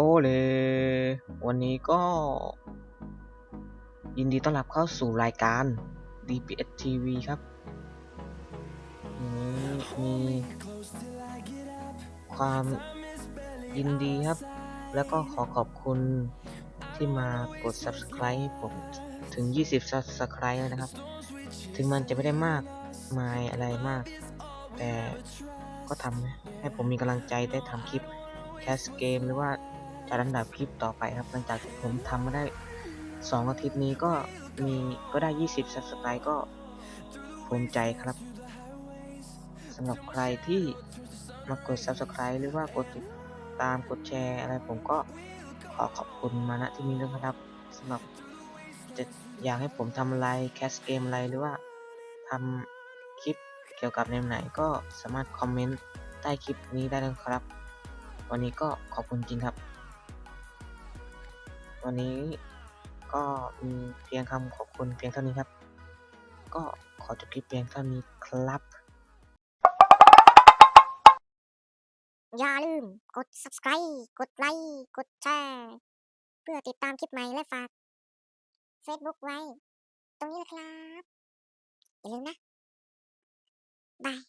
โอเลวันนี้ก็ ยินดีต้อนรับเข้าสู่รายการ DPS TV ครับนี้มีความยินดีครับ แล้วก็ขอขอบคุณที่มากด Subscribe ให้ผมถึง 20 Subscribe แล้วนะครับ ถึงมันจะไม่ได้มากมายอะไรมาก แต่ก็ทำให้ผมมีกำลังใจได้ทำคลิปแคสเกมหรือว่า จัดอันดับคลิปต่อไปครับ หลังจากที่ผมทำมาได้ 2 อาทิตย์นี้ก็มีก็ได้ 20 Subscribe ก็ภูมิใจครับสำหรับใครที่มากด Subscribe หรือว่ากดติดตามกดแชร์อะไรผมก็ขอขอบคุณมาณที่นี้ด้วยครับสำหรับจะอยากให้ผมทำอะไรแคสเกมอะไรหรือว่าทำคลิปเกี่ยวกับแนวไหนก็สามารถคอมเมนต์ใต้คลิปนี้ได้เลยครับ วันนี้ก็ขอบคุณจริงครับ วันนี้ก็มีเพียงคำขอบคุณเพียงเท่านี้ครับ ก็ขอจบคลิปเพียงเท่านี้ครับ อย่าลืมกด subscribe กดไลค์กดแชร์เพื่อติดตามคลิปใหม่และฝาก Facebook ไว้ ตรงนี้นะครับ อย่าลืมนะ บาย